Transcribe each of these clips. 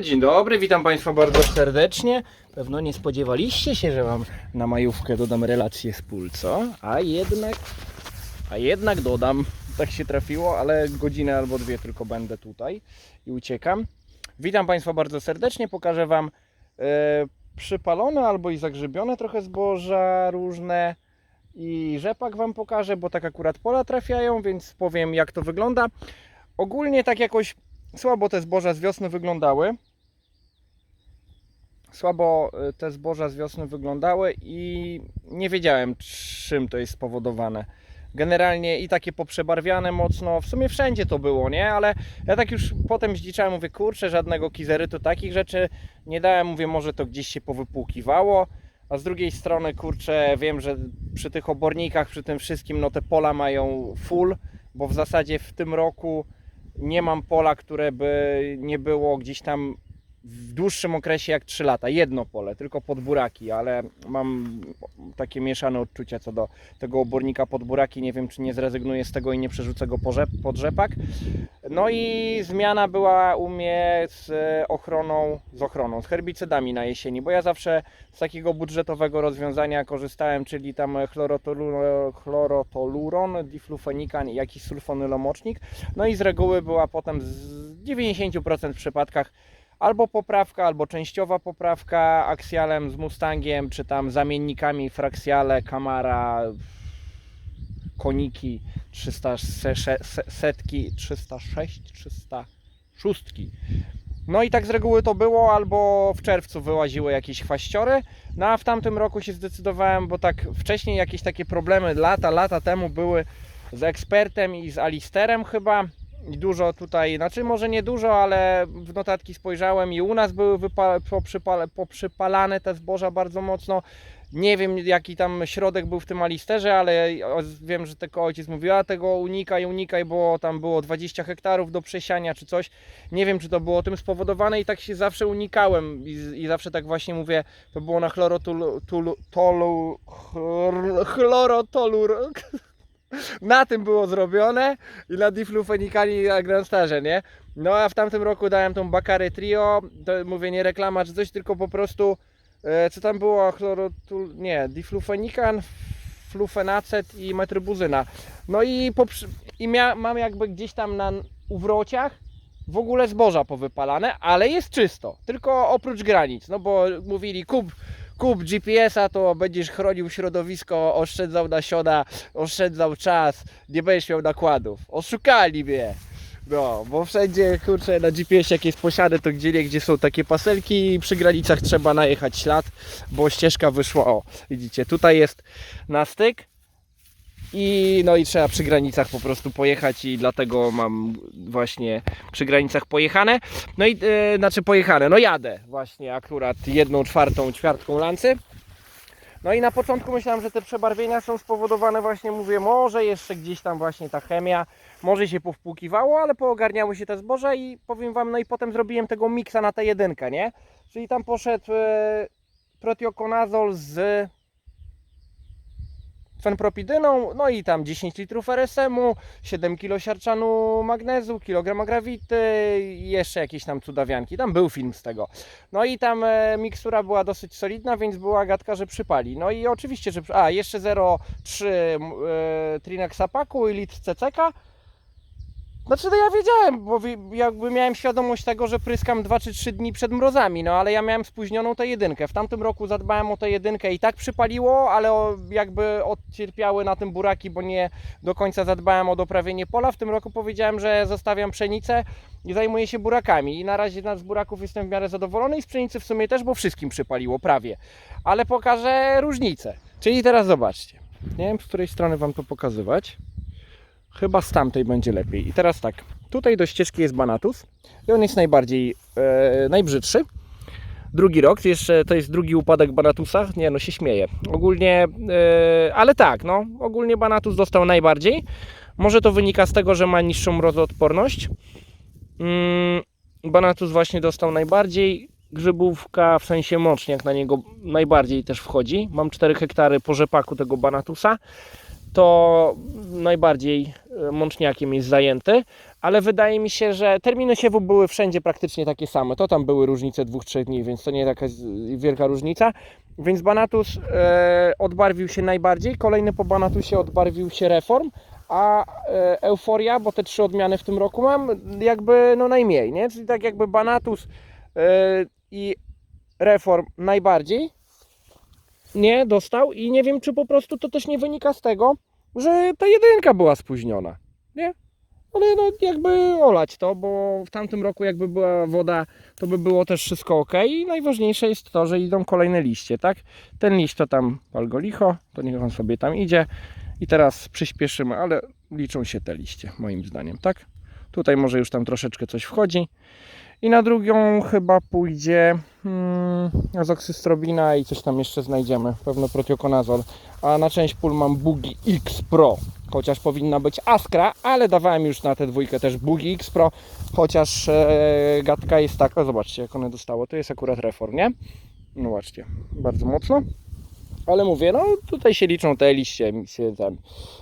Dzień dobry, witam Państwa bardzo serdecznie. Pewno nie spodziewaliście się, że Wam na majówkę dodam relację z pól, co? A jednak, a jednak dodam. Tak się trafiło, ale godzinę albo dwie tylko będę tutaj i uciekam. Witam Państwa bardzo serdecznie, pokażę Wam e, przypalone albo i zagrzybione trochę zboża różne i rzepak Wam pokażę, bo tak akurat pola trafiają, więc powiem jak to wygląda. Ogólnie tak jakoś słabo te zboża z wiosny wyglądały. Słabo y, te zboża z wiosny wyglądały i nie wiedziałem czym to jest spowodowane. Generalnie i takie poprzebarwiane mocno, w sumie wszędzie to było, nie? Ale ja tak już potem zdziczałem, mówię, kurczę, żadnego kizerytu, takich rzeczy nie dałem, mówię, może to gdzieś się powypłukiwało. A z drugiej strony, kurczę, wiem, że przy tych obornikach, przy tym wszystkim, no te pola mają full, bo w zasadzie w tym roku nie mam pola, które by nie było gdzieś tam w dłuższym okresie jak 3 lata. Jedno pole, tylko pod buraki, ale mam takie mieszane odczucia co do tego obornika pod buraki. Nie wiem, czy nie zrezygnuję z tego i nie przerzucę go pod rzepak. No i zmiana była u mnie z ochroną, z ochroną, z herbicydami na jesieni, bo ja zawsze z takiego budżetowego rozwiązania korzystałem, czyli tam chlorotolu- chlorotoluron, diflufenikan i jakiś sulfonylomocznik. No i z reguły była potem z 90% w przypadkach albo poprawka, albo częściowa poprawka aksjalem z Mustangiem, czy tam zamiennikami Fraxiale, Camara, koniki 300 se- se- setki, 306, 306. No i tak z reguły to było, albo w czerwcu wyłaziły jakieś chwaściory. No a w tamtym roku się zdecydowałem, bo tak wcześniej jakieś takie problemy lata, lata temu były z ekspertem i z Alisterem chyba. Dużo tutaj, znaczy może nie dużo, ale w notatki spojrzałem i u nas były poprzypalane te zboża bardzo mocno. Nie wiem jaki tam środek był w tym alisterze, ale wiem, że tylko ojciec mówił, a tego unikaj, unikaj, bo tam było 20 hektarów do przesiania czy coś. Nie wiem, czy to było tym spowodowane i tak się zawsze unikałem i, i zawsze tak właśnie mówię, to było na chlorotolur, na tym było zrobione i na diflufenikali na Grandstarze, nie? No a w tamtym roku dałem tą Bakary Trio, to mówię nie reklama czy coś, tylko po prostu e, co tam było, chlorotul, nie, diflufenikan, flufenacet i metrybuzyna. No i, poprzy, i mia, mam jakby gdzieś tam na uwrociach w ogóle zboża powypalane, ale jest czysto, tylko oprócz granic, no bo mówili kup kup GPS-a, to będziesz chronił środowisko, oszczędzał nasiona, oszczędzał czas, nie będziesz miał nakładów. Oszukali mnie. No, bo wszędzie, kurczę, na GPS jak jest posiane, to gdzie nie, gdzie są takie paselki i przy granicach trzeba najechać ślad, bo ścieżka wyszła, o, widzicie, tutaj jest na styk i no i trzeba przy granicach po prostu pojechać i dlatego mam właśnie przy granicach pojechane. No i e, znaczy pojechane, no jadę właśnie akurat jedną czwartą ćwiartką lancy. No i na początku myślałem, że te przebarwienia są spowodowane właśnie, mówię, może jeszcze gdzieś tam właśnie ta chemia, może się powpłukiwało, ale poogarniały się te zboża i powiem Wam, no i potem zrobiłem tego miksa na tę jedynkę, nie? Czyli tam poszedł e, protiokonazol z fenpropidyną, no i tam 10 litrów RSM-u, 7 kg siarczanu magnezu, kilogram agrawity i jeszcze jakieś tam cudawianki. Tam był film z tego. No i tam e, mikstura była dosyć solidna, więc była gadka, że przypali. No i oczywiście, że... A, jeszcze 0,3 e, Trinaxa paku i litr CCK. Znaczy, no ja wiedziałem, bo jakby miałem świadomość tego, że pryskam 2 czy 3 dni przed mrozami, no ale ja miałem spóźnioną tę jedynkę. W tamtym roku zadbałem o tę jedynkę i tak przypaliło, ale jakby odcierpiały na tym buraki, bo nie do końca zadbałem o doprawienie pola. W tym roku powiedziałem, że zostawiam pszenicę i zajmuję się burakami. I na razie z buraków jestem w miarę zadowolony i z pszenicy w sumie też, bo wszystkim przypaliło, prawie. Ale pokażę różnicę. Czyli teraz zobaczcie. Nie wiem, z której strony Wam to pokazywać. Chyba z tamtej będzie lepiej. I teraz tak, tutaj do ścieżki jest Banatus i on jest najbardziej, e, najbrzydszy. Drugi rok, jeszcze to jest drugi upadek Banatusa. Nie no, się śmieję. Ogólnie, e, ale tak, no, ogólnie Banatus dostał najbardziej. Może to wynika z tego, że ma niższą mrozoodporność. Mm, Banatus właśnie dostał najbardziej. Grzybówka, w sensie moczniak na niego najbardziej też wchodzi. Mam 4 hektary po rzepaku tego Banatusa. To najbardziej e, mączniakiem jest zajęty, ale wydaje mi się, że terminy siewu były wszędzie praktycznie takie same. To tam były różnice dwóch, trzech dni, więc to nie jakaś wielka różnica. Więc Banatus e, odbarwił się najbardziej, kolejny po Banatusie odbarwił się Reform, a e, Euforia, bo te trzy odmiany w tym roku mam, jakby no najmniej, nie? Czyli tak jakby Banatus e, i Reform najbardziej nie dostał i nie wiem, czy po prostu to też nie wynika z tego, że ta jedynka była spóźniona, nie? Ale no jakby olać to, bo w tamtym roku jakby była woda, to by było też wszystko ok i najważniejsze jest to, że idą kolejne liście, tak? Ten liść to tam pal go licho, to niech on sobie tam idzie i teraz przyspieszymy, ale liczą się te liście, moim zdaniem, tak? Tutaj może już tam troszeczkę coś wchodzi. I na drugą chyba pójdzie hmm, azoxystrobina i coś tam jeszcze znajdziemy, pewno protiokonazol. A na część pól mam Bugi X Pro, chociaż powinna być Askra, ale dawałem już na tę dwójkę też Bugi X Pro, chociaż e, gadka jest taka, zobaczcie jak one dostało, to jest akurat reform, nie? No zobaczcie, bardzo mocno. Ale mówię, no tutaj się liczą te liście, się.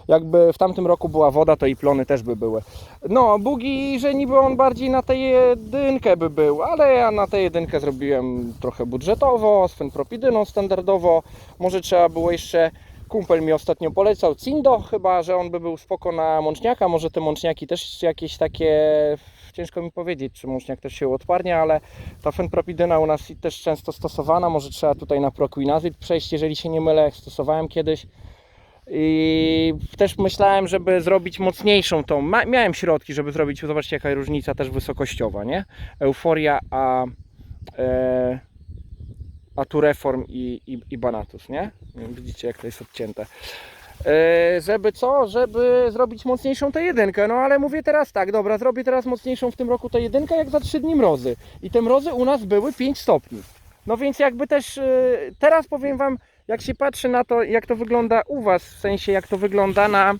Jakby w tamtym roku była woda, to i plony też by były. No, bugi, że niby on bardziej na tę jedynkę by był, ale ja na tę jedynkę zrobiłem trochę budżetowo, z fenpropidyną standardowo. Może trzeba było jeszcze, kumpel mi ostatnio polecał Cindo, chyba, że on by był spoko na mączniaka. Może te mączniaki też jakieś takie, ciężko mi powiedzieć, czy mączniak też się odparnia, ale ta fenpropidyna u nas też często stosowana. Może trzeba tutaj na proquinazyd przejść, jeżeli się nie mylę, stosowałem kiedyś. I też myślałem, żeby zrobić mocniejszą tą. Miałem środki, żeby zrobić, zobaczcie jaka różnica też wysokościowa, nie? Euforia, a, e, a tu Reform i, i, i Banatus, nie? Widzicie jak to jest odcięte. E, żeby co? Żeby zrobić mocniejszą tę jedynkę. No ale mówię teraz tak, dobra, zrobię teraz mocniejszą w tym roku tę jedynkę, jak za 3 dni mrozy. I te mrozy u nas były 5 stopni. No więc jakby też e, teraz powiem Wam, jak się patrzy na to, jak to wygląda u Was, w sensie jak to wygląda na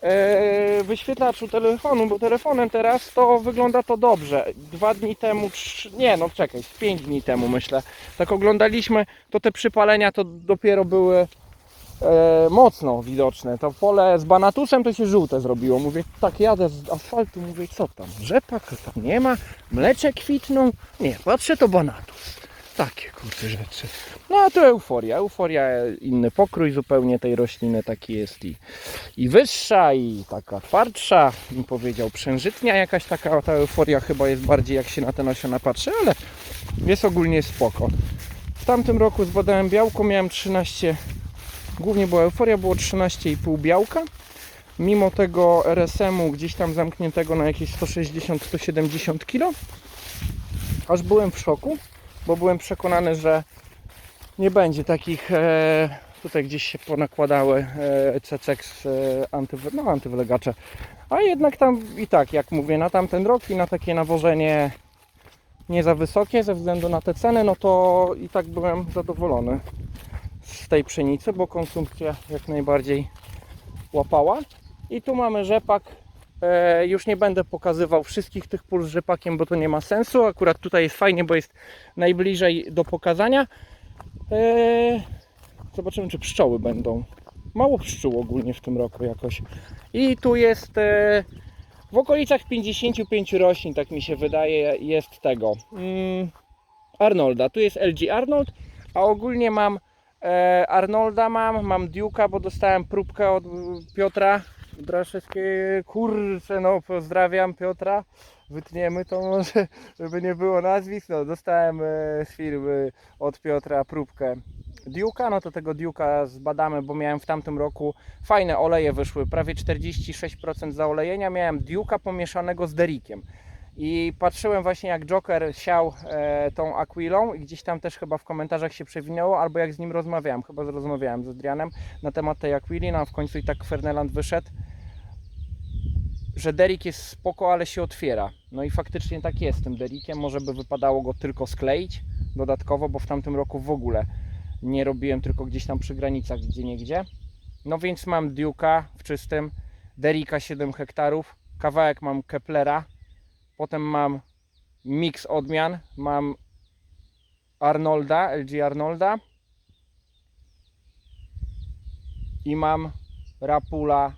e, wyświetlaczu telefonu, bo telefonem teraz to wygląda to dobrze. Dwa dni temu, nie no czekaj, pięć dni temu myślę, tak oglądaliśmy, to te przypalenia to dopiero były e, mocno widoczne. To pole z banatusem to się żółte zrobiło. Mówię, tak jadę z asfaltu, mówię, co tam, rzepak tam nie ma, mlecze kwitną, nie, patrzę to banatus. Takie kurcze rzeczy. No a to euforia. Euforia inny pokrój zupełnie tej rośliny taki jest i, i wyższa i taka twardsza. Bym powiedział przężytnia jakaś taka ta euforia chyba jest bardziej jak się na te nasiona patrzy, ale jest ogólnie spoko. W tamtym roku zbadałem białko, miałem 13, głównie była euforia, było 13,5 białka. Mimo tego RSM-u gdzieś tam zamkniętego na jakieś 160-170 kg. Aż byłem w szoku bo byłem przekonany, że nie będzie takich. E, tutaj gdzieś się ponakładały e, CCX e, antywy, no, antywlegacze. A jednak tam i tak, jak mówię, na tamten rok i na takie nawożenie nie za wysokie ze względu na te ceny, no to i tak byłem zadowolony z tej pszenicy, bo konsumpcja jak najbardziej łapała. I tu mamy rzepak E, już nie będę pokazywał wszystkich tych pól z rzepakiem, bo to nie ma sensu. Akurat tutaj jest fajnie, bo jest najbliżej do pokazania. E, zobaczymy, czy pszczoły będą. Mało pszczół ogólnie w tym roku jakoś. I tu jest e, w okolicach 55 roślin, tak mi się wydaje, jest tego. Mm, Arnolda. Tu jest LG Arnold, a ogólnie mam Arnolda mam, mam Duke'a, bo dostałem próbkę od Piotra Draszewskie, kurczę, no pozdrawiam Piotra, wytniemy to może, żeby nie było nazwisk, no dostałem e, z firmy od Piotra próbkę Diuka, no to tego Diuka zbadamy, bo miałem w tamtym roku fajne oleje wyszły, prawie 46% zaolejenia, miałem Diuka pomieszanego z Derikiem. I patrzyłem właśnie jak Joker siał e, tą Aquilą i gdzieś tam też chyba w komentarzach się przewinęło, albo jak z nim rozmawiałem, chyba rozmawiałem z Adrianem na temat tej Aquili, no a w końcu i tak Ferneland wyszedł, że Derik jest spoko, ale się otwiera. No i faktycznie tak jest z tym Derikiem, może by wypadało go tylko skleić dodatkowo, bo w tamtym roku w ogóle nie robiłem, tylko gdzieś tam przy granicach, gdzie niegdzie. No więc mam Duke'a w czystym, Derika 7 hektarów, kawałek mam Keplera, Potem mam miks odmian. Mam Arnolda, LG Arnolda. I mam Rapula,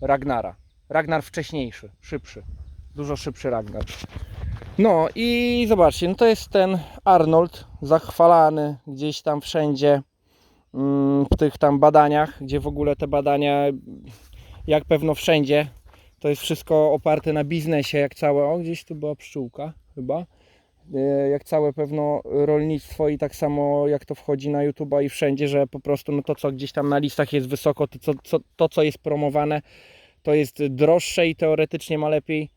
Ragnara. Ragnar wcześniejszy, szybszy. Dużo szybszy Ragnar. No i zobaczcie, no to jest ten Arnold zachwalany gdzieś tam wszędzie mm, w tych tam badaniach, gdzie w ogóle te badania, jak pewno wszędzie, to jest wszystko oparte na biznesie, jak całe, o gdzieś tu była pszczółka chyba, E, jak całe pewno rolnictwo i tak samo jak to wchodzi na YouTube'a i wszędzie, że po prostu no to co gdzieś tam na listach jest wysoko, to co, co, to co jest promowane to jest droższe i teoretycznie ma lepiej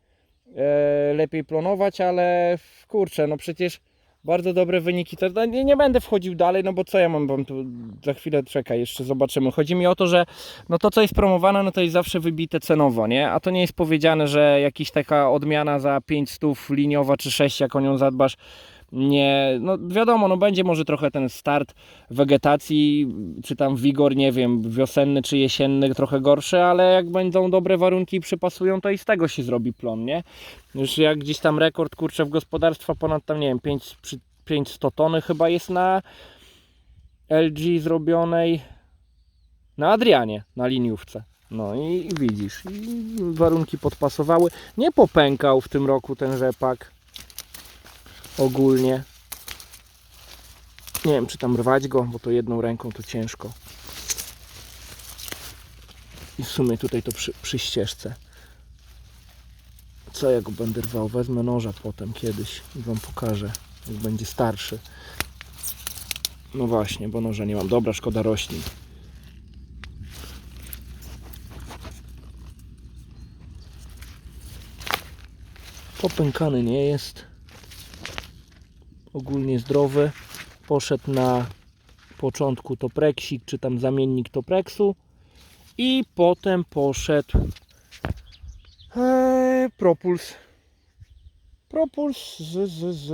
e, lepiej plonować, ale kurczę, no przecież bardzo dobre wyniki. To, nie, nie będę wchodził dalej, no bo co ja mam wam tu za chwilę czekaj, jeszcze zobaczymy. Chodzi mi o to, że no to co jest promowane, no to jest zawsze wybite cenowo, nie? A to nie jest powiedziane, że jakaś taka odmiana za 500 liniowa czy 6, jak o nią zadbasz, nie, no wiadomo, no będzie może trochę ten start wegetacji, czy tam wigor, nie wiem, wiosenny czy jesienny trochę gorszy, ale jak będą dobre warunki i przypasują, to i z tego się zrobi plon, nie? Już jak gdzieś tam rekord, kurczę, w gospodarstwa ponad tam, nie wiem, 5, przy 500 tony chyba jest na LG zrobionej na Adrianie, na liniówce. No i, widzisz, warunki podpasowały. Nie popękał w tym roku ten rzepak ogólnie. Nie wiem, czy tam rwać go, bo to jedną ręką to ciężko. I w sumie tutaj to przy, przy ścieżce. Co ja go będę rwał? Wezmę noża potem kiedyś i Wam pokażę, jak będzie starszy. No właśnie, bo noża nie mam. Dobra, szkoda roślin. Popękany nie jest ogólnie zdrowy. Poszedł na początku topreksik, czy tam zamiennik topreksu i potem poszedł e, propuls. Propuls z, z, z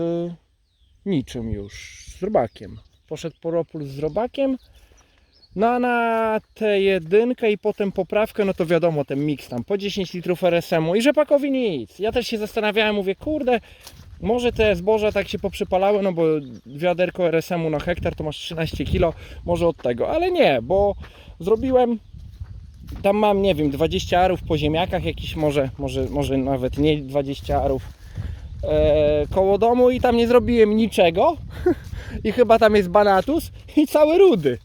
niczym już, z robakiem. Poszedł propuls z robakiem. No na tę jedynkę i potem poprawkę, no to wiadomo, ten miks tam po 10 litrów RSM-u i rzepakowi nic. Ja też się zastanawiałem, mówię, kurde, może te zboża tak się poprzypalały, no bo wiaderko RSM-u na hektar to masz 13 kg, może od tego, ale nie, bo zrobiłem, tam mam, nie wiem, 20 arów po ziemniakach, jakiś może, może, może nawet nie 20 arów e, koło domu i tam nie zrobiłem niczego i chyba tam jest Banatus i cały rudy.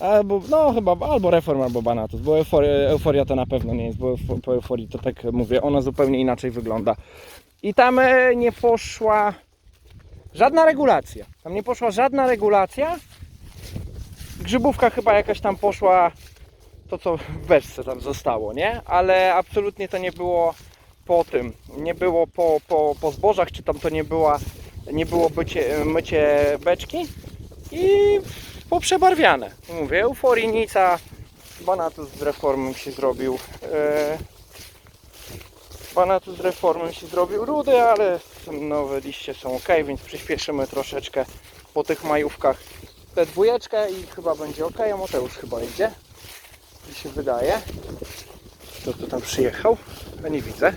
Albo, no chyba, albo Reform, albo Banatus, bo euforia, euforia to na pewno nie jest, bo po euforii to tak mówię, ona zupełnie inaczej wygląda. I tam e, nie poszła żadna regulacja. Tam nie poszła żadna regulacja. Grzybówka chyba jakaś tam poszła, to co w beczce tam zostało, nie? Ale absolutnie to nie było po tym. Nie było po, po, po zbożach, czy tam to nie była, nie było bycie, mycie beczki. I poprzebarwiane. Mówię, euforynica, Banatus z reformą się zrobił. E, Banatus z reformą się zrobił rudy, ale nowe liście są ok, więc przyspieszymy troszeczkę po tych majówkach tę dwójeczkę i chyba będzie ok. A Mateusz chyba idzie. Mi się wydaje. Kto tu tam przyjechał? Ja nie widzę.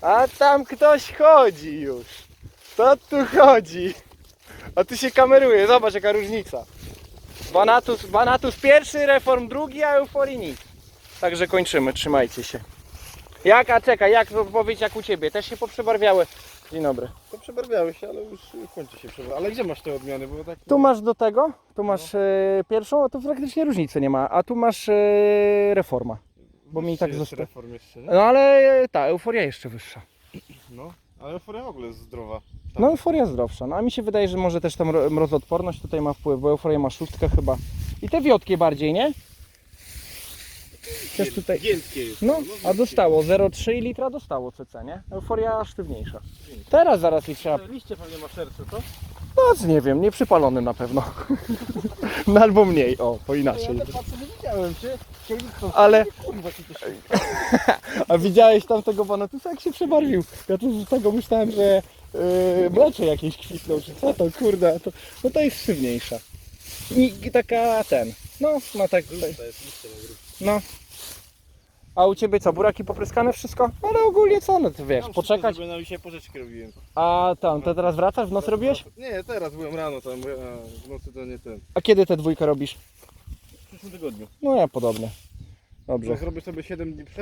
A tam ktoś chodzi już. Co tu chodzi? A tu się kameruje, zobacz jaka różnica. Banatus, Banatus pierwszy, Reform drugi, a Euforii nic. Także kończymy, trzymajcie się. Jak, a czekaj, jak powiedz jak u Ciebie? Też się poprzebarwiały. Dzień dobry. To przebarwiały się, ale już kończy się przebarwiały. Ale gdzie masz te odmiany? Bo tak... Tu masz do tego, tu masz e, pierwszą, a tu praktycznie różnicy nie ma, a tu masz e, Reforma. bo mi Jeszcze tak jest reform jeszcze, nie? No ale e, ta, Euforia jeszcze wyższa. No. Ale euforia w ogóle jest zdrowa. No Euforia zdrowsza, no a mi się wydaje, że może też tam mro- mrozoodporność tutaj ma wpływ, bo Euforia ma szóstkę chyba. I te wiotkie bardziej, nie? Też tutaj... Giętkie jest. No, a dostało 0,3 litra dostało CC, nie? Euforia sztywniejsza. Teraz zaraz jej trzeba... Liście pewnie ma serce, co? No, nie wiem, nie przypalony na pewno. no albo mniej, o, po inaczej. Ja te patrzę, nie widziałem cię. To... Ale, Kurwa, to a widziałeś tam tego Banatusa, jak się przebarwił? Ja tu z tego myślałem, że yy, mlecze jakieś kwitną, czy co to, kurde, to, no to jest sztywniejsza. I, i taka ten, no, ma tak, To jest liście no. A u Ciebie co, buraki popryskane wszystko? No, Ale ogólnie co, no to wiesz, Tam poczekać. Żeby na dzisiaj porzeczki robiłem. A tam, to teraz wracasz, w nocy robiłeś? Nie, teraz byłem rano tam, ja w nocy to nie ten. A kiedy tę dwójkę robisz? przyszłym tygodniu. No ja podobne. Dobrze. Zrobię sobie 7 dni przed.